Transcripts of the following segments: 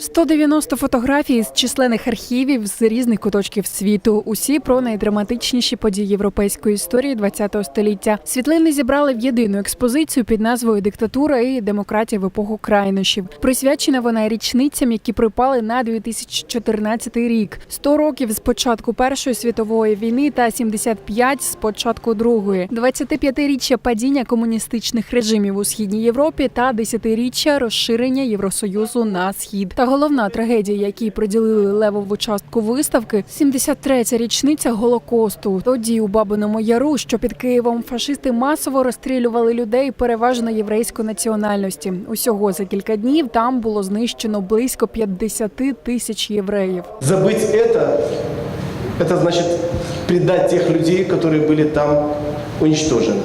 190 фотографій з численних архівів з різних куточків світу. Усі про найдраматичніші події європейської історії ХХ століття. Світлини зібрали в єдину експозицію під назвою Диктатура і демократія в епоху крайнощів. Присвячена вона річницям, які припали на 2014 рік. 100 років з початку Першої світової війни та 75 з початку Другої. 25-річчя падіння комуністичних режимів у східній Європі та 10-річчя розширення Євросоюзу на схід. Та головна трагедія, якій приділили левову частку виставки, 73-я річниця голокосту. Тоді у Бабиному Яру, що під Києвом, фашисти масово розстрілювали людей, переважно єврейської національності. Усього за кілька днів там було знищено близько 50 тисяч євреїв. Забыть это, это значит предать тех людей, которые были там уничтожены.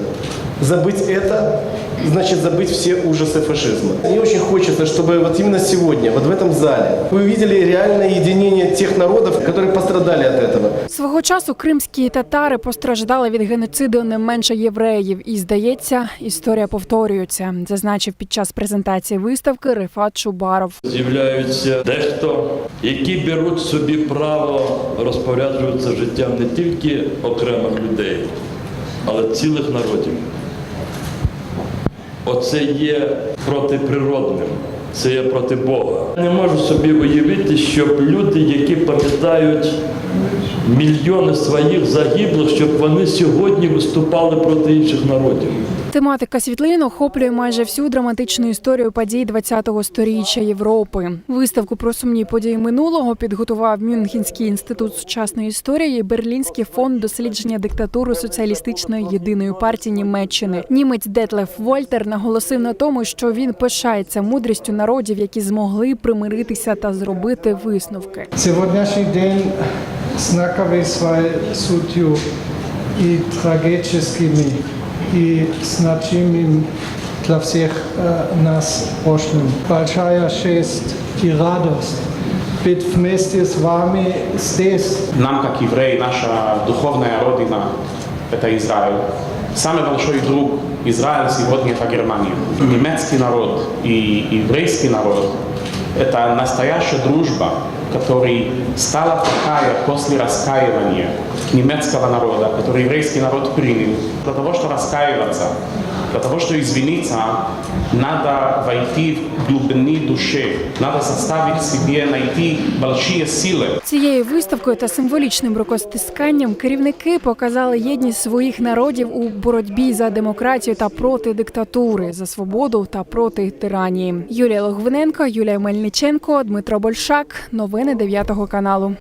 Забыть это, значит забыть все ужасы фашизма. Мне очень хочется, чтобы вот именно сегодня, вот в этом зале, вы увидели реальное единение тех народов, которые пострадали от этого. Свого часу кримські татари постраждали від геноциду не менше євреїв, і здається, історія повторюється, зазначив під час презентації виставки Рифат Шубаров. З'являються дехто, які беруть собі право розпоряджуватися життям не тільки окремих людей, але цілих народів. Оце є протиприродним, це є проти Бога. Не можу собі уявити, щоб люди, які пам'ятають мільйони своїх загиблих, щоб вони сьогодні виступали проти інших народів. Тематика світлин охоплює майже всю драматичну історію подій ХХ століття Європи. Виставку про сумні події минулого підготував Мюнхенський інститут сучасної історії і Берлінський фонд дослідження диктатури соціалістичної єдиної партії Німеччини. Німець Детлеф Вольтер наголосив на тому, що він пишається мудрістю народів, які змогли примиритися та зробити висновки. Сьогоднішній день знаковий своєю суттю і трагічними, і значимым для всех э, нас прошлым. Большая честь и радость быть вместе с вами здесь. Нам, как евреи, наша духовная родина – это Израиль. Самый большой друг Израиля сегодня – это Германия. Немецкий народ и еврейский народ – это настоящая дружба, которая стала такая после раскаивания немецкого народа, который еврейский народ принял. Для того, чтобы раскаиваться, для того, чтобы извиниться, надо войти в глубины души, надо заставить себе найти большие силы. Цією виставкою та символічним рукостисканням керівники показали єдність своїх народів у боротьбі за демократію та проти диктатури, за свободу та проти тиранії. Юлія Логвиненко, Юлія Мельниченко, Дмитро Большак. Новини 9 каналу.